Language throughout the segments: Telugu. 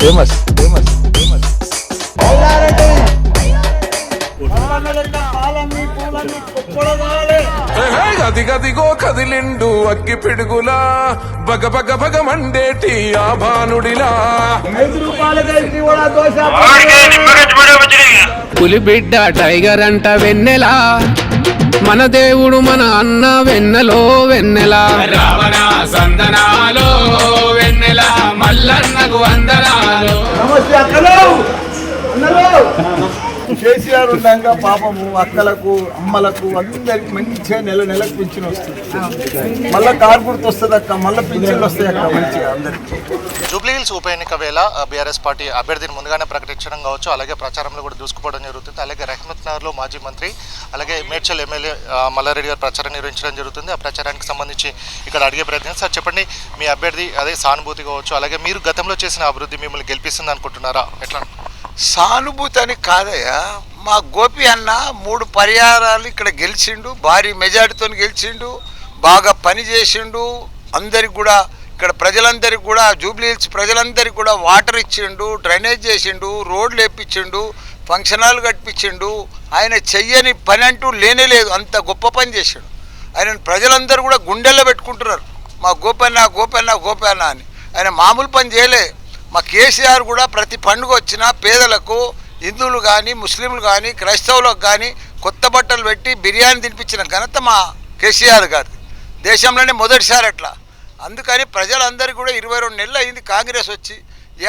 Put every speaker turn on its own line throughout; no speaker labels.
ఫేమస్ ఫేమస్ ఫేమస్
అదిగదిగో కదిలిండు అగ్గి పిడుగులా బగ బగ బగ మండేటి ఆ భానుడిలా.
పులిబిడ్డ టైగర్ అంట వెన్నెలా? మన దేవుడు మన అన్న వెన్నెలో వెన్నెలా. రావణ సందనాలో వెన్నెల మల్లన్నకు వందనాలు.
కేసీఆర్ ఉన్నాక పాపము అక్కలకు అమ్మలకు అందరికి మంచిగా నెల నెలకు పింఛన్ వస్తుంది. మళ్ళా కారు గుర్తు వస్తుంది అక్క మళ్ళీ పింఛన్లు వస్తాయి అక్క మంచిగా అందరికి.
జూబ్లీహిల్స్ ఉప ఎన్నిక వేళ బీఆర్ఎస్ పార్టీ అభ్యర్థిని ముందుగానే ప్రకటించడం కావచ్చు. అలాగే ప్రచారంలో కూడా దూసుకుపోవడం జరుగుతుంది. అలాగే రహమత్ నగర్లో మాజీ మంత్రి అలాగే మేడ్చల్ ఎమ్మెల్యే మల్లారెడ్డి గారు ప్రచారం నిర్వహించడం జరుగుతుంది. ఆ ప్రచారానికి సంబంధించి ఇక్కడ అడిగే ప్రయత్నం. సార్ చెప్పండి మీ అభ్యర్థి అదే సానుభూతి కావచ్చు అలాగే మీరు గతంలో చేసిన అభివృద్ధి మిమ్మల్ని గెలిపిస్తుంది అనుకుంటున్నారా? ఎట్లా?
సానుభూతి అని కాదయ్యా. మా గోపి అన్న మూడు పరిహారాలు ఇక్కడ గెలిచిండు భారీ మెజారిటీతో గెలిచిండు బాగా పని చేసిండు. అందరికి కూడా ఇక్కడ ప్రజలందరికీ కూడా జూబ్లీ హిల్స్ ప్రజలందరికీ కూడా వాటర్ ఇచ్చిండు డ్రైనేజ్ చేసిండు రోడ్లు వేపించిండు ఫంక్షన్ హాల్ కట్టించిండు. ఆయన చెయ్యని పని అంటూ లేనే లేదు. అంత గొప్ప పని చేసిండు ఆయన ప్రజలందరూ కూడా గుండెల్లో పెట్టుకుంటున్నారు. మా గోపన్న గోపన్న గోపన్న అని. ఆయన మామూలు పని చేయలే. మా కేసీఆర్ కూడా ప్రతి పండుగ వచ్చినా పేదలకు హిందువులు కానీ ముస్లింలు కానీ క్రైస్తవులకు కానీ కొత్త బట్టలు పెట్టి బిర్యానీ తినిపించిన ఘనత మా కేసీఆర్ గారు దేశంలోనే మొదటిసారి అట్లా. అందుకని ప్రజలందరికీ కూడా ఇరవై రెండు నెలలు అయింది కాంగ్రెస్ వచ్చి.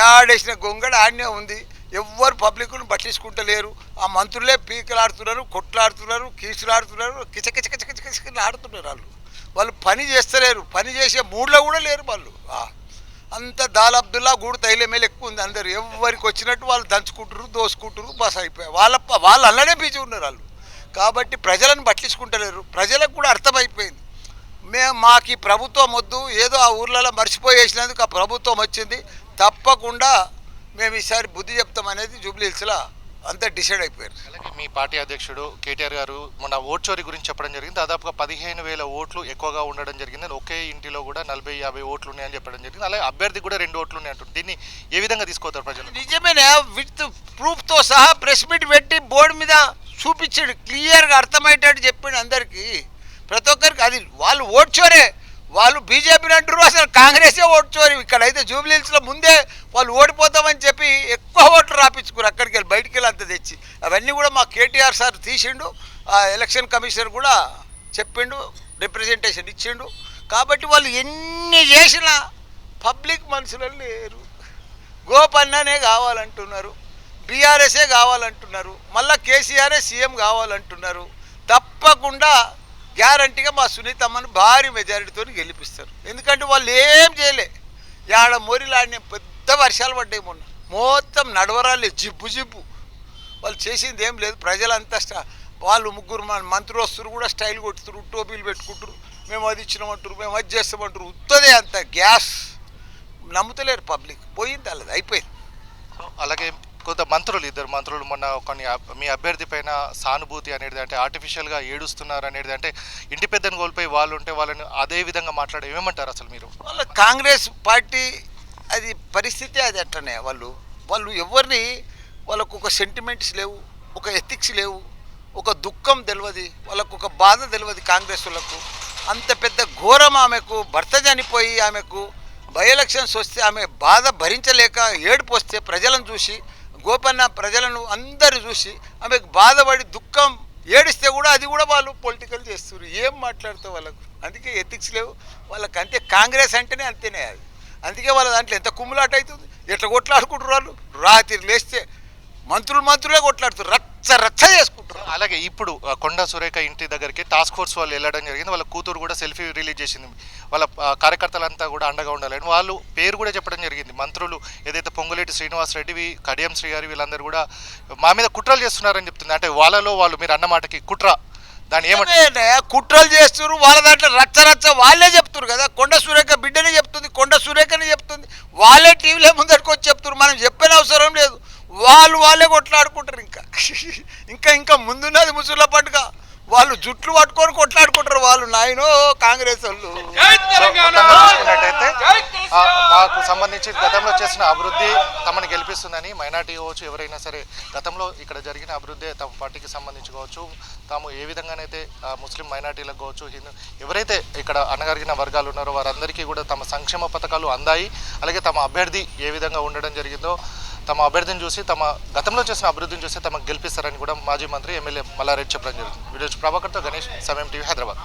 ఏడేసిన గొంగడ ఆడనే ఉంది. ఎవ్వరు పబ్లిక్ను పట్టించుకుంటలేరు. ఆ మంత్రులే పీకలాడుతున్నారు కొట్లాడుతున్నారు కీచులాడుతున్నారు కిచకిచ ఆడుతున్నారు వాళ్ళు వాళ్ళు పని చేస్తలేరు పని చేసే మూడ్లో కూడా లేరు వాళ్ళు అంత దాల్ అబ్దుల్లా గూడు తైలమేలు ఎక్కువ ఉంది అందరు ఎవరికి వచ్చినట్టు వాళ్ళు దంచుకుంటారు దోసుకుంటారు బస్ అయిపోయారు వాళ్ళ వాళ్ళు అల్లనే బీజీ ఉన్నారు వాళ్ళు కాబట్టి ప్రజలను పట్టించుకుంటలేరు ప్రజలకు కూడా అర్థమైపోయింది మేము మాకు ఈ ప్రభుత్వం వద్దు ఏదో ఆ ఊర్లలో మర్చిపోయేసినందుకు ఆ ప్రభుత్వం వచ్చింది. తప్పకుండా మేము ఈసారి బుద్ధి చెప్తాం అనేది జూబ్లీ హిల్స్లో అంతా డిసైడ్ అయిపోయారు.
అలాగే మీ పార్టీ అధ్యక్షుడు కేటీఆర్ గారు మన ఓట్ చోరీ గురించి చెప్పడం జరిగింది. దాదాపుగా పదిహేను వేల ఓట్లు ఎక్కువగా ఉండడం జరిగింది. ఒకే ఇంటిలో కూడా నలభై యాభై ఓట్లు ఉన్నాయని చెప్పడం జరిగింది. అలాగే అభ్యర్థి కూడా రెండు ఓట్లు ఉన్నాయి అంటుంది దీన్ని ఏ విధంగా తీసుకోతారు ప్రజలు?
నిజమేనా విత్ ప్రూఫ్తో సహా ప్రెస్ మీట్ పెట్టి బోర్డు మీద చూపించాడు. క్లియర్గా అర్థమయ్యేటట్టు చెప్పిండు అందరికీ. ప్రతి ఒక్కరికి అది వాళ్ళు ఓడ్చోరే వాళ్ళు బీజేపీని అంటారు అసలు కాంగ్రెసే ఓడ్చోరు ఇక్కడైతే జూబ్లీహిల్స్లో ముందే వాళ్ళు ఓడిపోతామని చెప్పి ఎక్కువ ఓట్లు రాపించుకోరు అక్కడికి వెళ్ళి బయటికి వెళ్ళి అంత తెచ్చి. అవన్నీ కూడా మా కేటీఆర్ సార్ తీసిండు. ఆ ఎలక్షన్ కమిషనర్ కూడా చెప్పిండు రిప్రజెంటేషన్ ఇచ్చిండు. కాబట్టి వాళ్ళు ఎన్ని చేసినా పబ్లిక్ మనుషులు లేరు. గోపన్ననే కావాలంటున్నారు. బీఆర్ఎస్ఏ కావాలంటున్నారు. మళ్ళీ కేసీఆర్ఏ సీఎం కావాలంటున్నారు. తప్పకుండా గ్యారంటీగా మా సునీతమ్మను భారీ మెజారిటీతో గెలిపిస్తారు. ఎందుకంటే వాళ్ళు ఏం చేయలే. యాడ మొరిలాడిన పెద్ద వర్షాలు పడ్డాయి మొన్న. మొత్తం నడవరాలే జిబ్బు జిబ్బు. వాళ్ళు చేసింది ఏం లేదు. ప్రజలంతా వాళ్ళు ముగ్గురు మన మంత్రులు వస్తారు కూడా స్టైల్ కొట్టుతారు టోపీలు పెట్టుకుంటారు. మేము అది ఇచ్చినామంటారు మేము అది చేస్తామంటారు. ఉత్తదే అంత గ్యాస్. నమ్ముతలేరు పబ్లిక్. పోయింది వాళ్ళది అయిపోయింది.
అలాగే కొంత మంత్రులు ఇద్దరు మంత్రులు మొన్న కొన్ని మీ అభ్యర్థి పైన సానుభూతి అనేది అంటే ఆర్టిఫిషియల్గా ఏడుస్తున్నారు అనేది అంటే ఇంటి పెద్దను కోల్పోయి వాళ్ళు ఉంటే వాళ్ళని అదే విధంగా మాట్లాడే ఏమంటారు అసలు మీరు?
వాళ్ళ కాంగ్రెస్ పార్టీ అది పరిస్థితి అది అట్లనే వాళ్ళు. వాళ్ళు ఎవరిని వాళ్ళకు ఒక సెంటిమెంట్స్ లేవు ఒక ఎథిక్స్ లేవు ఒక దుఃఖం తెలియదు వాళ్ళకు ఒక బాధ తెలియదు కాంగ్రెస్ వాళ్ళకు. అంత పెద్ద ఘోరం ఆమెకు భర్త చనిపోయి ఆమెకు బై ఎలక్షన్స్ వస్తే ఆమె బాధ భరించలేక ఏడుపు వస్తే ప్రజలను చూసి గోపన్న ప్రజలను అందరు చూసి ఆమెకు బాధపడి దుఃఖం ఏడిస్తే కూడా అది కూడా వాళ్ళు పొలిటికల్ చేస్తారు ఏం మాట్లాడుతావు వాళ్ళకు? అందుకే ఎథిక్స్ లేవు. వాళ్ళకి అంతే కాంగ్రెస్ అంటేనే అంతేనే అది. అందుకే వాళ్ళ దాంట్లో ఎంత కుమ్ములాట అవుతుంది ఎట్లా కొట్లాడుకుంటారు వాళ్ళు? రాత్రి లేస్తే మంత్రులు మంత్రులే కొట్లాడుతారు రచ్చ రచ్చ చేసుకుంటారు
అలాగే ఇప్పుడు కొండ సురేఖ ఇంటి దగ్గరికి టాస్క్ ఫోర్స్ వాళ్ళు వెళ్ళడం జరిగింది. వాళ్ళ కూతురు కూడా సెల్ఫీ రిలీజ్ చేసింది. వాళ్ళ కార్యకర్తలంతా కూడా అండగా ఉండాలని వాళ్ళు పేరు కూడా చెప్పడం జరిగింది. మంత్రులు ఏదైతే పొంగులేటి శ్రీనివాస్ రెడ్డివి కడియం శ్రీ గారి వీళ్ళందరూ కూడా మా మీద కుట్రలు చేస్తున్నారని చెప్తుంది. అంటే వాళ్ళలో వాళ్ళు మీరు అన్న మాటకి కుట్ర. ఏమంటారు?
ఏమంటే కుట్రలు చేస్తారు వాళ్ళ దాంట్లో రచ్చ రచ్చ వాళ్ళే చెప్తారు కదా. కొండ సురేఖ బిడ్డనే చెప్తుంది. కొండ సురేఖనే చెప్తుంది. వాళ్ళే టీవీలో వచ్చి చెప్తారు మనం చెప్పిన అవసరం లేదు వాళ్ళు వాళ్ళే కొట్లాడుకుంటారు ఇంకా ఇంకా ఇంకా ముందున్నది ముసుల పండుగ వాళ్ళు జుట్లు పట్టుకొని కొట్లాడుకుంటారు వాళ్ళు. నాయనో కాంగ్రెస్ వాళ్ళు.
మాకు సంబంధించి గతంలో చేసిన అభివృద్ధి తమని గెలిపిస్తుందని మైనార్టీ కావచ్చు ఎవరైనా సరే గతంలో ఇక్కడ జరిగిన అభివృద్ధి తమ పార్టీకి సంబంధించి కావచ్చు తాము ఏ విధంగానైతే ముస్లిం మైనార్టీలకు కావచ్చు హిందూ ఎవరైతే ఇక్కడ అనగరిగిన వర్గాలు ఉన్నారో వారందరికీ కూడా తమ సంక్షేమ పథకాలు అందాయి అలాగే తమ అభ్యర్థి ఏ విధంగా ఉండడం జరిగిందో తమ అభ్యర్థిని చూసి తమ గతంలో చేసిన అభివృద్ధిని చూసి తమకు గెలిపిస్తారని కూడా మాజీ మంత్రి ఎమ్మెల్యే మల్లారెడ్డి చెప్పడం జరిగింది వీడియో ప్రభాకర్తో గణేష్ సమయం టీవీ హైదరాబాద్.